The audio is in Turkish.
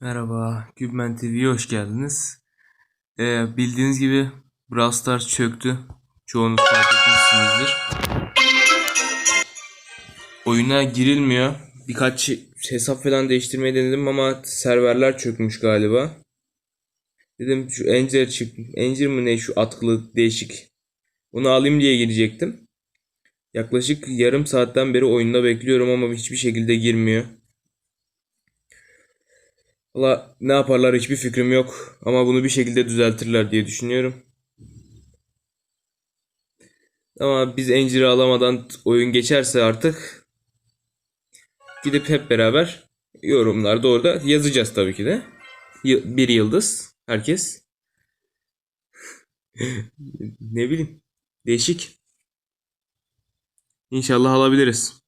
Merhaba, Gübmen TV'ye hoş geldiniz. Ee, bildiğiniz gibi Brawl Stars çöktü. Çoğunuz fark etmişsinizdir. Oyuna girilmiyor. Birkaç hesap falan değiştirmeyi denedim ama serverler çökmüş galiba. Dedim şu Encir çık, Encir mi ne şu atkılı değişik. Onu alayım diye girecektim. Yaklaşık yarım saatten beri oyunda bekliyorum ama hiçbir şekilde girmiyor. Valla ne yaparlar hiçbir fikrim yok. Ama bunu bir şekilde düzeltirler diye düşünüyorum. Ama biz Encir'i alamadan oyun geçerse artık gidip hep beraber yorumlarda orada yazacağız tabii ki de. Bir yıldız. Herkes. ne bileyim. Değişik. İnşallah alabiliriz.